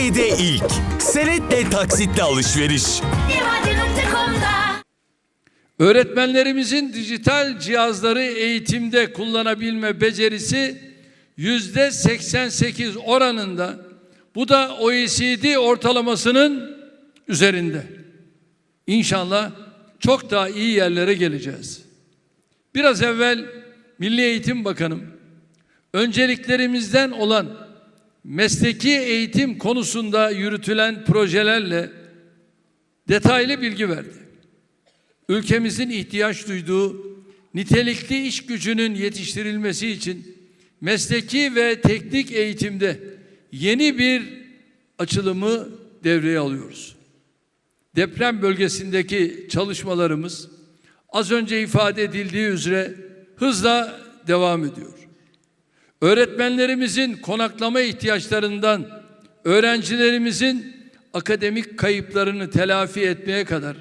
Türkiye'de ilk. Senetle taksitle alışveriş. Öğretmenlerimizin dijital cihazları eğitimde kullanabilme becerisi yüzde 88 oranında. Bu da OECD ortalamasının üzerinde. İnşallah çok daha iyi yerlere geleceğiz. Biraz evvel Milli Eğitim Bakanım önceliklerimizden olan mesleki eğitim konusunda yürütülen projelerle detaylı bilgi verdi ülkemizin ihtiyaç duyduğu nitelikli iş gücünün yetiştirilmesi için mesleki ve teknik eğitimde yeni bir açılımı devreye alıyoruz. Deprem bölgesindeki çalışmalarımız az önce ifade edildiği üzere hızla devam ediyor. Öğretmenlerimizin konaklama ihtiyaçlarından öğrencilerimizin akademik kayıplarını telafi etmeye kadar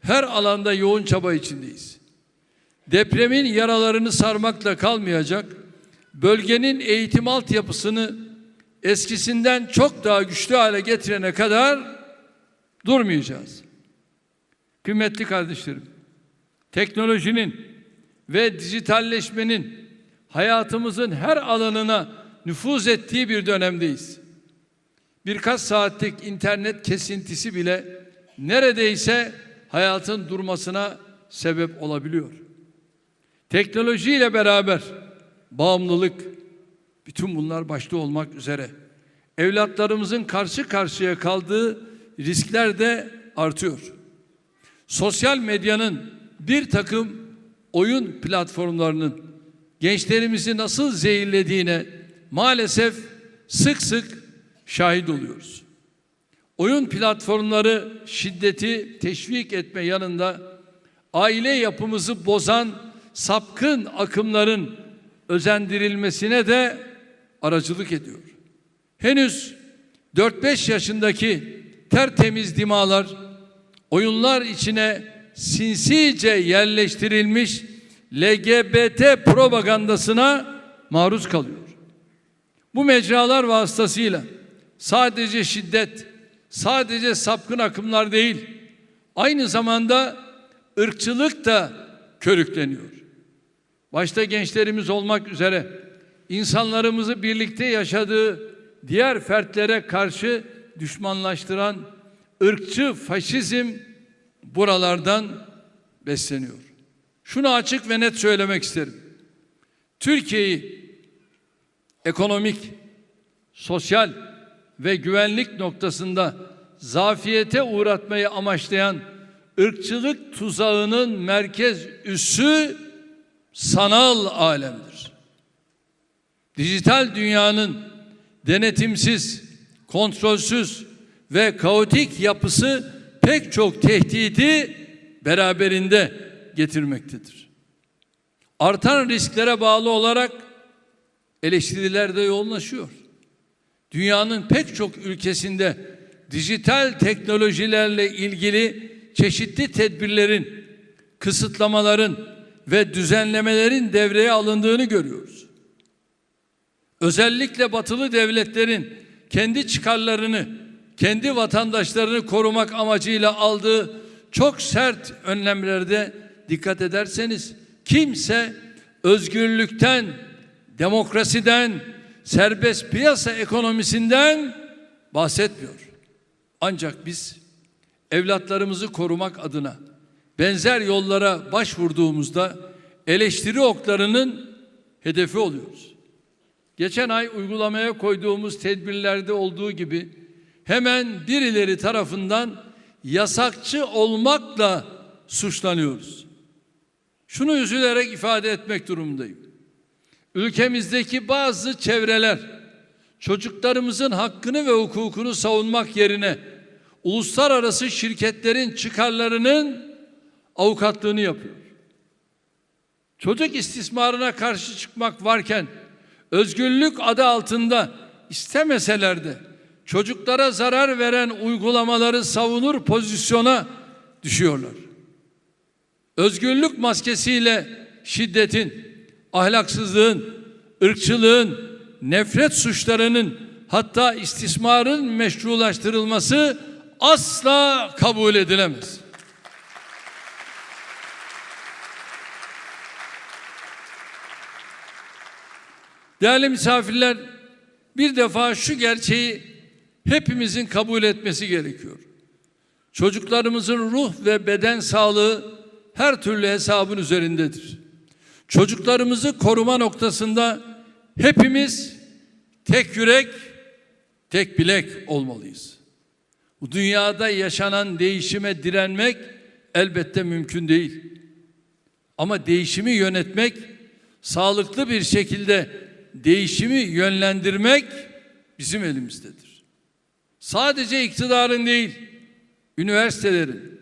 her alanda yoğun çaba içindeyiz. Depremin yaralarını sarmakla kalmayacak, bölgenin eğitim altyapısını eskisinden çok daha güçlü hale getirene kadar durmayacağız. Kıymetli kardeşlerim, teknolojinin ve dijitalleşmenin hayatımızın her alanına nüfuz ettiği bir dönemdeyiz. Birkaç saatlik internet kesintisi bile neredeyse hayatın durmasına sebep olabiliyor. Teknolojiyle beraber bağımlılık, bütün bunlar başta olmak üzere evlatlarımızın karşı karşıya kaldığı riskler de artıyor. Sosyal medyanın bir takım oyun platformlarının gençlerimizi nasıl zehirlediğine maalesef sık sık şahit oluyoruz. Oyun platformları şiddeti teşvik etme yanında aile yapımızı bozan sapkın akımların özendirilmesine de aracılık ediyor. Henüz 4-5 yaşındaki tertemiz dimalar oyunlar içine sinsice yerleştirilmiş LGBT propagandasına maruz kalıyor. Bu mecralar vasıtasıyla sadece şiddet, sadece sapkın akımlar değil, aynı zamanda ırkçılık da körükleniyor. Başta gençlerimiz olmak üzere insanlarımızı birlikte yaşadığı diğer fertlere karşı düşmanlaştıran ırkçı faşizm buralardan besleniyor. Şunu açık ve net söylemek isterim. Türkiye'yi ekonomik, sosyal ve güvenlik noktasında zafiyete uğratmayı amaçlayan ırkçılık tuzağının merkez üssü sanal alemdir. Dijital dünyanın denetimsiz, kontrolsüz ve kaotik yapısı pek çok tehdidi beraberinde getirmektedir. Artan risklere bağlı olarak eleştiriler de yoğunlaşıyor. Dünyanın pek çok ülkesinde dijital teknolojilerle ilgili çeşitli tedbirlerin, kısıtlamaların ve düzenlemelerin devreye alındığını görüyoruz. Özellikle batılı devletlerin kendi çıkarlarını, kendi vatandaşlarını korumak amacıyla aldığı çok sert önlemlerde dikkat ederseniz kimse özgürlükten, demokrasiden, serbest piyasa ekonomisinden bahsetmiyor. Ancak biz evlatlarımızı korumak adına benzer yollara başvurduğumuzda eleştiri oklarının hedefi oluyoruz. Geçen ay uygulamaya koyduğumuz tedbirlerde olduğu gibi hemen birileri tarafından yasakçı olmakla suçlanıyoruz. Şunu üzülerek ifade etmek durumundayım. Ülkemizdeki bazı çevreler çocuklarımızın hakkını ve hukukunu savunmak yerine uluslararası şirketlerin çıkarlarının avukatlığını yapıyor. Çocuk istismarına karşı çıkmak varken özgürlük adı altında istemeseler de çocuklara zarar veren uygulamaları savunur pozisyona düşüyorlar. Özgürlük maskesiyle şiddetin, ahlaksızlığın, ırkçılığın, nefret suçlarının hatta istismarın meşrulaştırılması asla kabul edilemez. Değerli misafirler, bir defa şu gerçeği hepimizin kabul etmesi gerekiyor. Çocuklarımızın ruh ve beden sağlığı her türlü hesabın üzerindedir. Çocuklarımızı koruma noktasında hepimiz tek yürek, tek bilek olmalıyız. Bu dünyada yaşanan değişime direnmek elbette mümkün değil. Ama değişimi yönetmek, sağlıklı bir şekilde değişimi yönlendirmek bizim elimizdedir. Sadece iktidarın değil, üniversitelerin,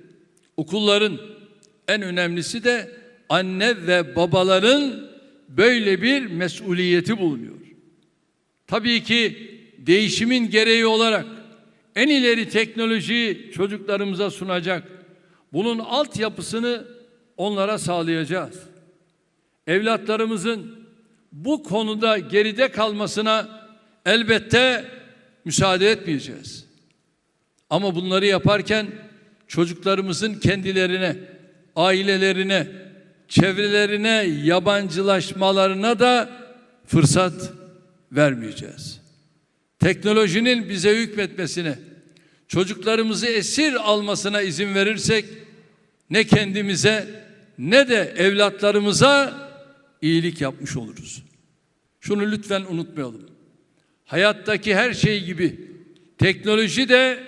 okulların en önemlisi de anne ve babaların böyle bir mesuliyeti bulunuyor. Tabii ki değişimin gereği olarak en ileri teknolojiyi çocuklarımıza sunacak. Bunun altyapısını onlara sağlayacağız. Evlatlarımızın bu konuda geride kalmasına elbette müsaade etmeyeceğiz. Ama bunları yaparken çocuklarımızın kendilerine, ailelerine, çevrelerine yabancılaşmalarına da fırsat vermeyeceğiz. Teknolojinin bize hükmetmesine, çocuklarımızı esir almasına izin verirsek ne kendimize ne de evlatlarımıza iyilik yapmış oluruz. Şunu lütfen unutmayalım. Hayattaki her şey gibi teknoloji de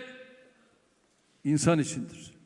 insan içindir.